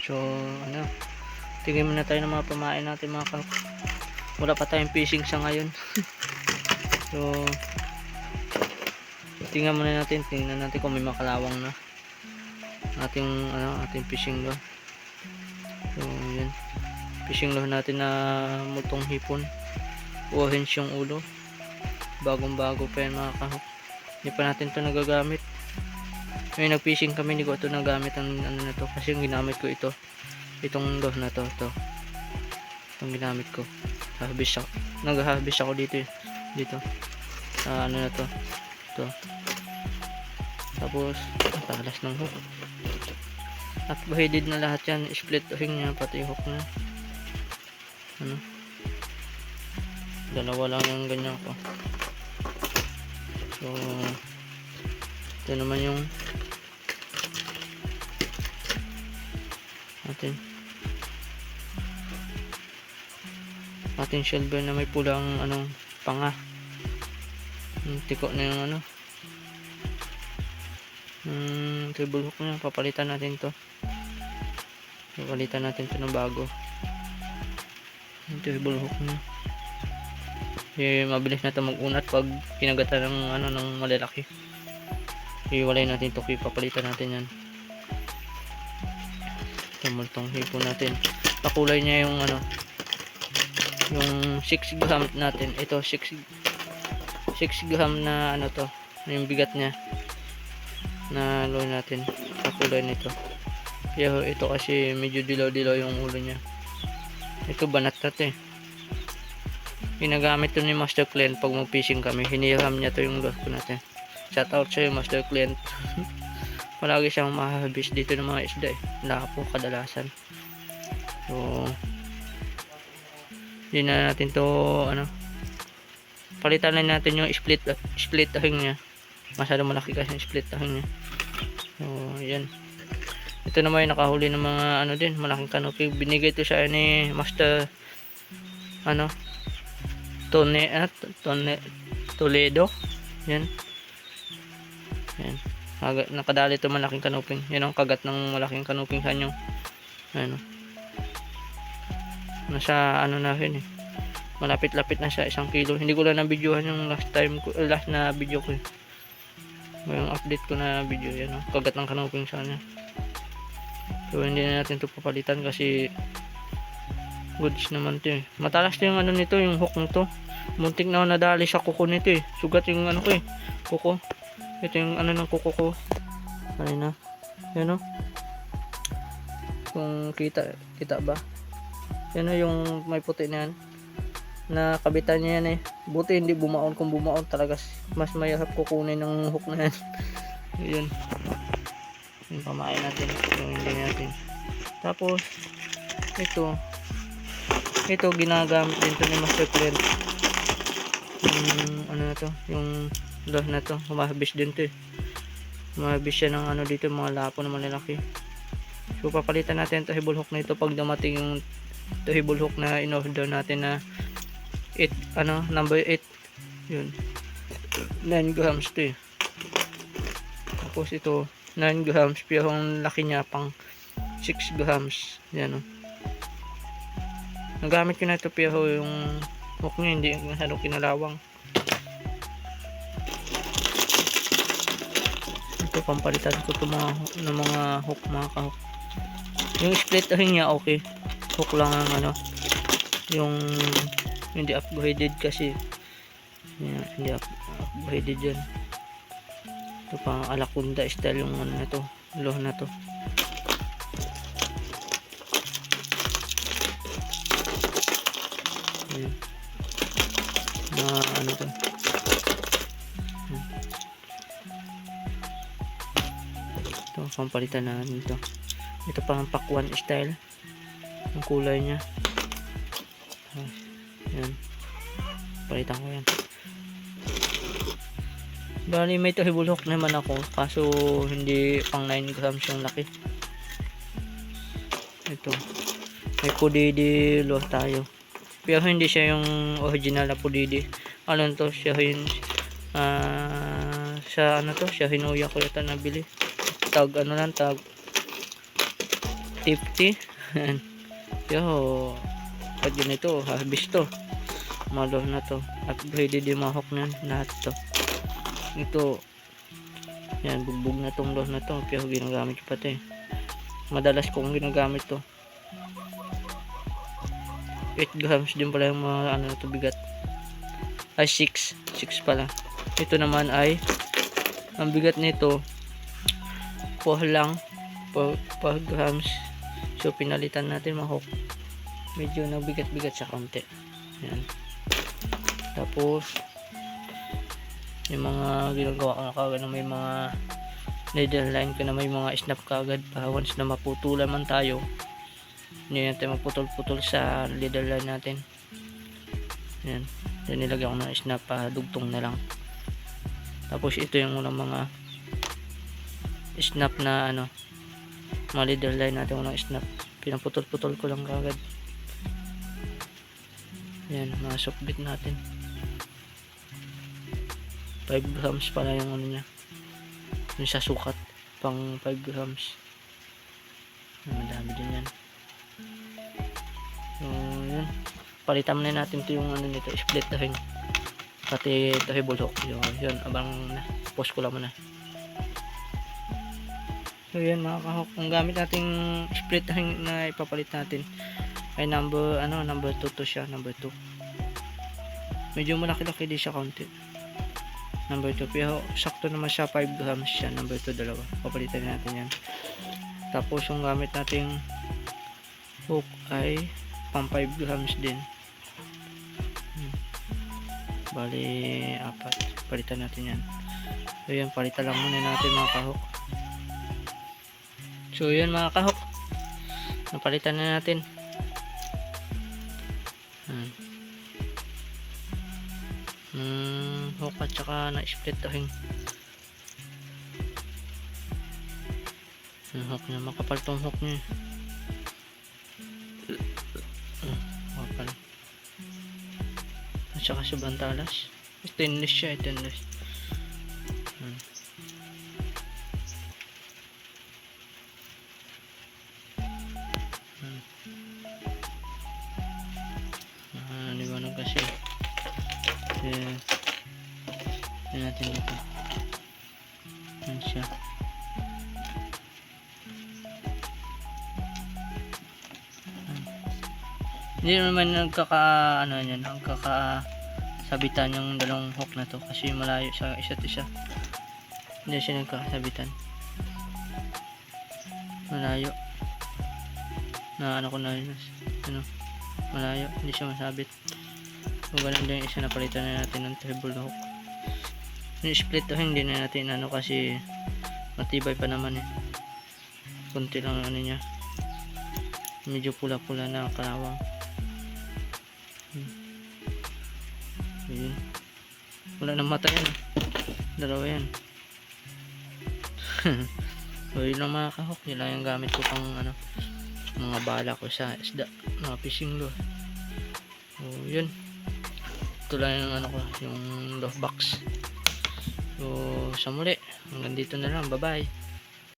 So, ano, tingin muna tayo ng mga pamain natin mga kalok. Wala pa tayong fishing sa ngayon. so, tingnan muna natin, tingnan natin kung may makalawang na ating ano, ating fishing lure. So, yun. Fishing lure natin na mutong hipon. Orange yung ulo. Bagong bago pa yan mga kahok. Hindi pa natin to nagagamit. Ngayon nag-fishing kami, hindi ko ito nagamit ang ano na to kasi yung ginamit ko ito. Itong lure na to, to. Itong ginamit ko. Harvest ako. Nag-harvest ako dito eh. Dito. Sa ano na to. Ito. Tapos, talas ng hook. At bahidid na lahat yan. Split ring niya, pati hook na. Ano? Dalawa lang yung ganyan ko. So, ito naman yung atin ating silver na may pulang anong panga. Tiko na yung ano. Hmm, table hook na. Papalitan natin to. Papalitan natin to ng bago. Yung hook na. Eh, mabilis na ito magunat pag pinagatan ng ano ng malalaki. Iwalay natin to. Papalitan natin yan tumultong hipo natin. Pakulay niya yung ano yung 6 gram natin. Ito 6 6 gram na ano to yung bigat niya na loy natin. Pakulay nito. Pero ito kasi medyo dilaw dilaw yung ulo niya. Ito banat na to eh. Ginagamit to ni Master Client pag mag-fishing kami. Hiniram niya to yung lure natin. Shout out sa'yo Master Client palagi siyang mahabis dito ng mga isda eh. Lapo kadalasan. So hindi na natin to ano. Palitan na natin yung split split tahing niya. Masyado malaki kasi yung split tahing niya. So yan ito naman yung nakahuli ng mga ano din malaking canopy. Binigay to sa ni master ano Tone, ah, Tone, Toledo. Yan yan nakadali ito malaking kanuping. Yan ang kagat ng malaking kanuping sa inyo. Ano nasa ano na yun eh. Malapit-lapit na siya isang kilo. Hindi ko lang na videohan yung last time ko eh, last na video ko eh. Yung update ko na video yan oh, kagat ng kanuping sa kanya. So hindi na natin ito papalitan kasi goods naman to eh. Matalas yung ano nito yung hook nito. Muntik na nadali sa kuko nito eh. Sugat yung ano ko eh kuko ito yung ano ng kuko ko. Kanina yan o kung kita kita ba? Yan o yung may puti na yan. Nakabitan niya yan eh. Buti hindi bumaon. Kung bumaon talaga mas mayahap kukunin ng hook na yan. Yun. Yung pamain natin. Yung hindi natin. Tapos ito. Ito ginagamit din to ni Master Client yung ano na to? Yung loh na to. Humahibis din to eh. Humahibis siya ng ano dito mga lapo na malalaki. So papalitan natin to hibul hook na ito pag dumating yung to hibul hook na in-order natin na 8 ano number 8 yun. 9 grams to eh. Tapos ito 9 grams pero ang laki niya pang 6 grams. Yan o nagamit ko na ito pero yung hook niya hindi masyadong kinalawang ito pampalitan ko ito mga, ng mga hook mga kahok yung split ring niya okay. Hook lang ang ano. Yung hindi upgraded kasi. Yan, hindi up, upgraded yan ito pang alakunda style yung ano na to loh na to. Ayan. na ano to ito pampalitan na ito ito pang pakwan style. Ang kulay niya. Ah, yan. Palitan ko yan. Bali may tuhibulhok naman ako kaso hindi pang 9 grams yung laki. Ito. May pudidi lo tayo. Pero hindi siya yung original na pudidi. Ano to siya yung ah sa ano to? Siya hinuya ko yata nabili tag ano lang tag 850 yo pag ganito habis to. Malo na to. Upgraded yung mga hook na yan, lahat to. Ito yan bugbog na tong loh na to. Pero ginagamit ko pa to eh. Madalas kong ginagamit to. 8 grams din pala yung mga ano to bigat. Ay 6 6 pala. Ito naman ay ang bigat nito 4 lang. 4, 4 grams so pinalitan natin mga hook medyo nabigat-bigat sa konti. Yan tapos yung mga ginagawa ko na kagad na may mga needle line ko na may mga snap kagad para once na maputulan man tayo hindi natin maputol-putol sa needle line natin. Yan yan nilagyan ko ng snap para dugtong na lang. Tapos ito yung unang mga snap na ano mga leader line natin unang snap. Pinaputol-putol ko lang kagad. Yan mga softbit natin. 5 grams pala yung ano niya. Yung sa sukat pang 5 grams. Madami din yan. So yun. Palitan na natin to yung ano nito split dahil pati double hook. Yun, yun abang post ko lang muna so yun mga kahok ang gamit nating split dahil na ipapalit natin ay number ano number 2 to siya number 2 medyo malaki-laki din siya konti. Number 2 pero sakto naman siya 5 grams siya number 2 dalawa. Papalitan natin yan. Tapos yung gamit nating hook ay pang 5 grams din. Hmm. bali apat. Palitan natin yan. So yan palitan lang muna natin mga kahok so yun mga kahok. Napalitan na natin. Hmm. Hmm, hook at saka na-split dahing yung hook niya makapal tong hook niya. Hmm, makapal. At saka sobrang talas stainless siya stainless Yan natin dito. Yan siya. Hindi naman nagkaka ano yan, nagkaka sabitan yung dalawang hook na to kasi malayo sa isa't isa. Hindi siya nagkakasabitan. Malayo. Na ano ko na yun. Ano? Malayo. Hindi siya masabit. So, ganun din isa na palitan na natin ng treble hook. Split to hindi na natin ano kasi matibay pa naman eh. Kunti lang ang ano niya. Medyo pula-pula na ang kalawang. Hmm. Ayun. Wala nang mata yan. Dalawa yan. so yun lang mga kahok. Yun lang yung gamit ko pang ano mga bala ko sa isda. Mga fishing lure. So yun ito lang yung ano ko yung love box so sa muli hanggang dito na lang. Bye bye